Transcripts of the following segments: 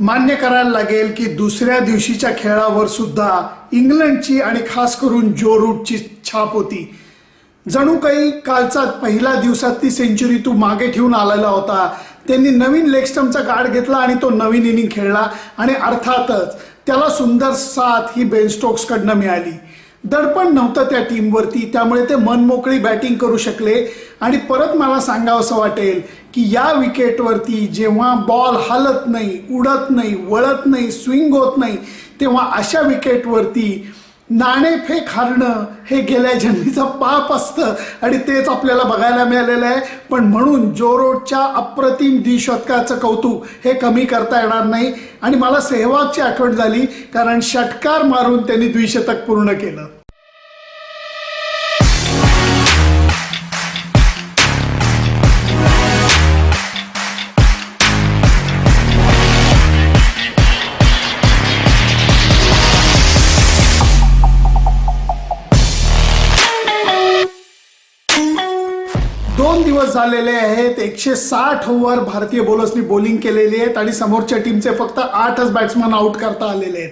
मान्य करायला लागेल की दुसऱ्या दिवशीच्या खेळावर सुद्धा इंग्लंडची आणि खास करून जो रूटची छाप होती. जणू काही कालचा पहिला दिवसातली सेंचुरी तू मागे ठेवून आलेला होता. त्यांनी नवीन लेग स्टम्पचा गार्ड घेतला आणि तो नवीन इनिंग खेळला. आणि अर्थातच त्याला सुंदर साथ ही बेनस्टोक्सकडनं मिळाली. दडपण नव्हतं त्या टीमवरती त्यामुळे ते मनमोकळी बॅटिंग करू शकले. आणि परत मला सांगावंसं वाटेल की या विकेटवरती जेव्हा बॉल हलत नाही उडत नाही वळत नाही स्विंग होत नाही तेव्हा अशा विकेटवरती नाणेफेक हारणं हे गेल्या जन्मीचं पाप असतं आणि तेच आपल्याला बघायला मिळालेलं आहे. पण म्हणून जो रोडच्या अप्रतिम द्विशतकाचं कौतुक हे कमी करता येणार नाही. आणि मला सेहवागची आठवण झाली कारण षटकार मारून त्यांनी द्विशतक पूर्ण केलं. दिवस झालेले आहेत. एकशे साठ ओव्हर भारतीय बॉलर्सनी बॉलिंग केलेली आहेत आणि समोरच्या टीमचे फक्त आठच बॅट्समन आउट करता आलेले आहेत.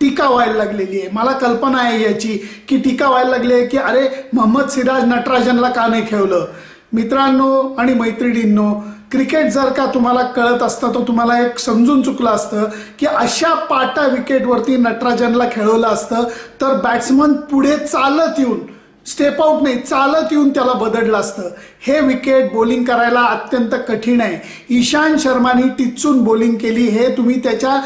टीका व्हायला लागलेली आहे. मला कल्पना आहे याची की टीका व्हायला लागली आहे की अरे मोहम्मद सिराज नटराजनला का नाही खेळलं मित्रांनो आणि मैत्रिणींनो क्रिकेट जर का तुम्हाला कळत असतं तर तुम्हाला एक समजून चुकलं असतं की अशा पाटा विकेटवरती नटराजनला खेळवलं असतं तर बॅट्समन पुढे चालत येऊन स्टेप आऊट नाही. चालत येऊन त्याला बदललं असतं. हे विकेट बॉलिंग करायला अत्यंत कठीण आहे. ईशान शर्मानी टिचून बॉलिंग केली. हे तुम्ही त्याच्या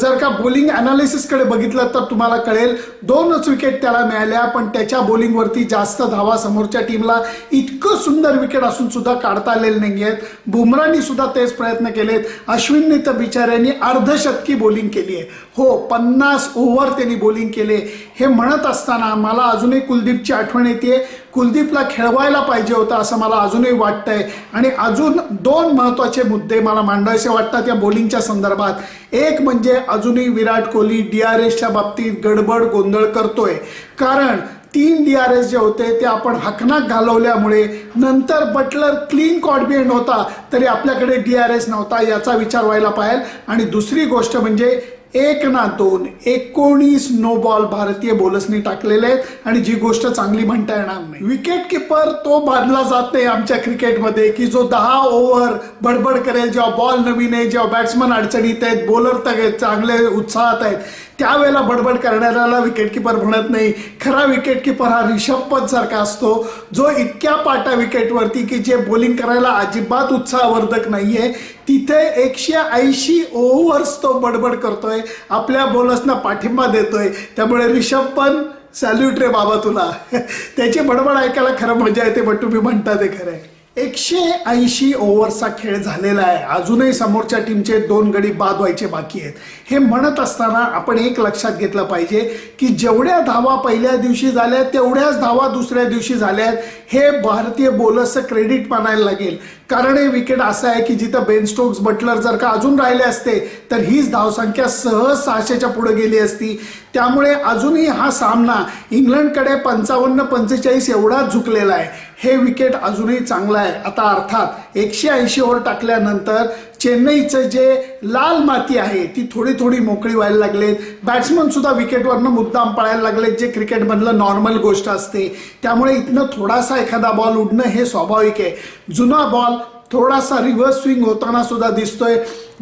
जर का बॉलिंग अनालिसिसकडे बघितलं तर तुम्हाला कळेल. दोनच विकेट त्याला मिळाल्या पण त्याच्या बॉलिंगवरती जास्त धावा समोरच्या टीमला इतकं सुंदर विकेट असून सुद्धा काढता आलेले नाही आहेत बुमरानी सुद्धा तेच प्रयत्न केलेत. अश्विनने तर बिचाऱ्यांनी अर्धशतकी बॉलिंग केली आहे. हो पन्नास ओव्हर त्यांनी बॉलिंग केले. हे म्हणत असताना मला अजूनही कुलदीपची आठवण येते कुलदीपला खेळवायला पाहिजे होतं असं मला अजूनही वाटतंय. आणि अजून दोन महत्त्वाचे मुद्दे मला मांडायचे वाटतात या बॉलिंगच्या संदर्भात. एक म्हणजे अजूनही विराट कोहली डी आर एसच्या बाबतीत गडबड गोंधळ करतोय. कारण तीन डी आर एस जे होते ते आपण हकनाक घालवल्यामुळे नंतर बटलर क्लीन कॉडबिएंड होता तरी आपल्याकडे डी आर एस नव्हता याचा विचार व्हायला पाहिजे आणि दुसरी गोष्ट म्हणजे एक ना दोन एकोणीस नो बॉल भारतीय बॉलर्सनी टाकलेले आहेत आणि जी गोष्ट चांगली म्हणता येणार नाही. विकेट किपर तो बांधला जात नाही आमच्या क्रिकेटमध्ये की जो दहा ओव्हर बडबड करेल जेव्हा बॉल नवीन आहे जेव्हा बॅट्समन अडचणीत आहेत बॉलर तर चांगले उत्साहात आहेत. त्यावेळेला बडबड करणाऱ्याला विकेट किपर म्हणत नाही. खरा विकेट किपर हा रिषभ पंत सारखा असतो जो इतक्या पाटा विकेटवरती की जे बॉलिंग करायला अजिबात उत्साहवर्धक नाहीये. तिथे एकशे ऐंशी ओव्हर्स तो बडबड करतोय आपल्या बॉलर्सना पाठिंबा देतोय. त्यामुळे रिषभ पंत सॅल्यूट रे बाबा तुला. त्याची बडबड ऐकायला खरं मजा येते पण तुम्ही म्हणता ते खरं आहे एकशे ऐंशी ओव्हरचा खेळ झालेला आहे. अजूनही समोरच्या टीमचे दोन गडी बाद व्हायचे बाकी आहेत. हे म्हणत असताना आपण एक लक्षात घेतलं पाहिजे की जेवढ्या धावा पहिल्या दिवशी झाल्या तेवढ्याच धावा दुसऱ्या दिवशी झाल्या आहेत. हे भारतीय बोलर्सचं क्रेडिट मानायला लागेल. कारण हे विकेट असं आहे की जिथं बेन स्टोक्स बटलर जर का अजून राहिले असते तर हीच धावसंख्या सहज सहाशेच्या पुढे गेली असती. त्यामुळे अजूनही हा सामना इंग्लंडकडे पंचावन्न पंचेचाळीस एवढा झुकलेला आहे. हे विकेट अजूनही चांगलं आहे. आता अर्थात एकशे ऐंशी ओव्हर टाकल्यानंतर चेन्नईचं जे लाल माती आहे ती थोडी थोडी मोकळी व्हायला लागलेत. बॅट्समन सुद्धा विकेटवरनं मुद्दाम पळायला लागलेत जे क्रिकेटमधलं नॉर्मल गोष्ट असते. त्यामुळे इथनं थोडासा एखादा बॉल उडणं हे स्वाभाविक आहे. जुना बॉल थोडासा रिव्हर्स स्विंग होताना सुद्धा दिसतोय.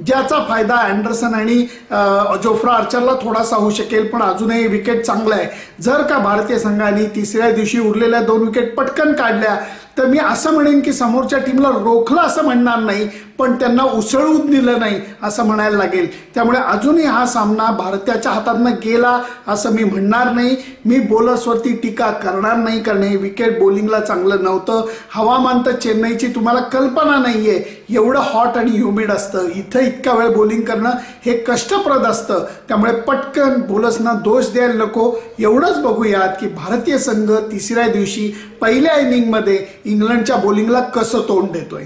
ज्याचा फायदा अँडरसन आणि जोफ्रा आर्चरला थोडासा होऊ शकेल पण अजूनही विकेट चांगलं आहे. जर का भारतीय संघाने तिसऱ्या दिवशी उरलेल्या दोन विकेट पटकन काढल्या तर मी असं म्हणेन की समोरच्या टीमला रोखलं असं म्हणणार नाही पण त्यांना उसळून दिलं नाही असं म्हणायला लागेल. त्यामुळे अजूनही हा सामना भारताच्या हातातनं गेला असं मी म्हणणार नाही. मी बॉलर्सवरती टीका करणार नाही कारण हे विकेट बॉलिंगला चांगलं नव्हतं. हवामान तर चेन्नईची तुम्हाला कल्पना नाही आहे एवढं हॉट आणि ह्युमिड असतं. इथं इतका वेळ बॉलिंग करणं हे कष्टप्रद असतं. त्यामुळे पटकन बोलसना दोष द्यायला नको. एवढंच बघूयात की भारतीय संघ तिसऱ्या दिवशी पहिल्या इनिंगमध्ये इंग्लंडच्या बॉलिंगला कसं तोंड देतोय.